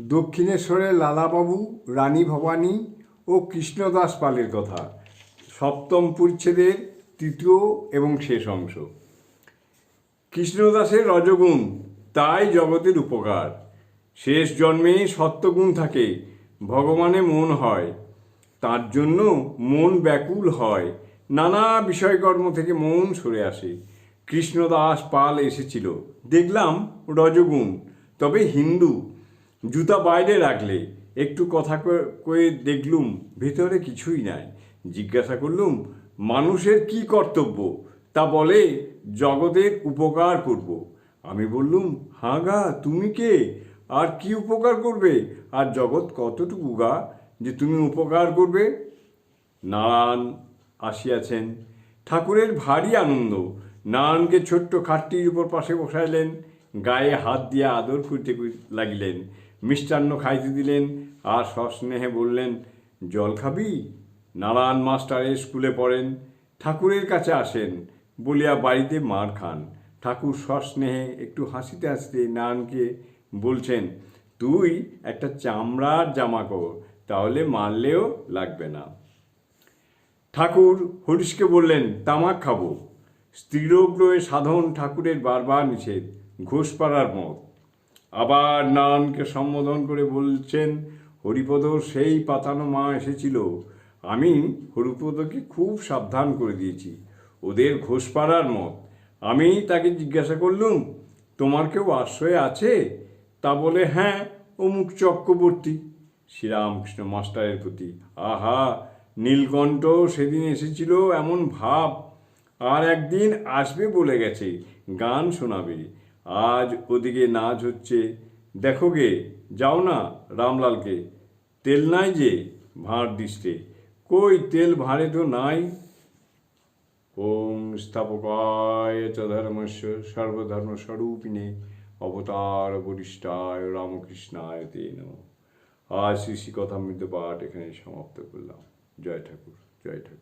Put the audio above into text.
দক্ষিণেশ্বরে লালাবাবু, রানী ভবানী ও কৃষ্ণদাস পালের কথা। সপ্তম পরিচ্ছেদের তৃতীয় এবং শেষ অংশ। কৃষ্ণদাসের রজগুণ তাই জগতের উপকার। শেষ জন্মে সত্যগুণ থাকে, ভগবানে মন হয়। তার জন্য মন ব্যাকুল হয়, নানা বিষয়কর্ম থেকে মন সরে আসে। কৃষ্ণদাস পাল এসেছিল। দেখলাম রজগুণ, তবে হিন্দু। জুতা বাইরে রাখলে একটু কথা কয়ে দেখলুম ভেতরে কিছুই নাই। জিজ্ঞাসা করলুম, মানুষের কি কর্তব্য? তা বলে, জগতের উপকার করব। আমি বললুম, হাঁ গা, তুমি কে? আর কি উপকার করবে? আর জগৎ কতটুকু গা যে তুমি উপকার করবে? নারায়ণ আসিয়াছেন। ঠাকুরের ভারী আনন্দ। নারায়ণকে ছোট্ট খাটটির উপর পাশে বসাইলেন। গায়ে হাত দিয়ে আদর করতে লাগিলেন। মিষ্টান্ন খাইতে দিলেন আর সস্নেহে বললেন, জল খাবি? নারায়ণ মাস্টার স্কুলে পড়েন, ঠাকুরের কাছে আসেন। বলিয়া বাড়িতে মার খান। ঠাকুর সস্নেহে একটু হাসিতে হাসিতে নারায়ণকে বলছেন, তুই একটা চামড়ার জামা কর, তাহলে মারলেও লাগবে না। ঠাকুর হরিশকে বললেন, তামাক খাব। স্ত্রীরোগ্রহে সাধন ঠাকুরের বারবার নিষেধ ঘোষ পাড়ার মত। আবার নারায়ণকে সম্বোধন করে বলছেন হরিপদর সেই পাতানো মা এসেছিল। আমি হরিপদকে খুব সাবধান করে দিয়েছি। ওদের ঘোষ পাড়ার মত। আমি তাকে জিজ্ঞাসা করলুম, তোমার কেউ আশ্রয় আছে? তা বলে হ্যাঁ অমুক চক্রবর্তী। শ্রীরামকৃষ্ণ মাস্টারের প্রতি। আহা, নীলকণ্ঠ সেদিন এসেছিল এমন ভাব। আর একদিন আসবে বলে গেছে, গান শোনাবে। আজ ওদিকে নাচ হচ্ছে। দেখো গে, যাও না রামলালকে। তেল নাই যে ভাঁড় দিস্তে কই তেল ভাঁড়ে তো নাই? ওম স্থাপকায় চ ধর্মস্য সর্বধর্মস্বরূপিণে অবতার বরিষ্ঠায় রামকৃষ্ণায় তে নমঃ। আজ শ্রী শ্রী কথামৃত পাঠ এখানে সমাপ্ত করলাম। জয় ঠাকুর জয় ঠাকুর।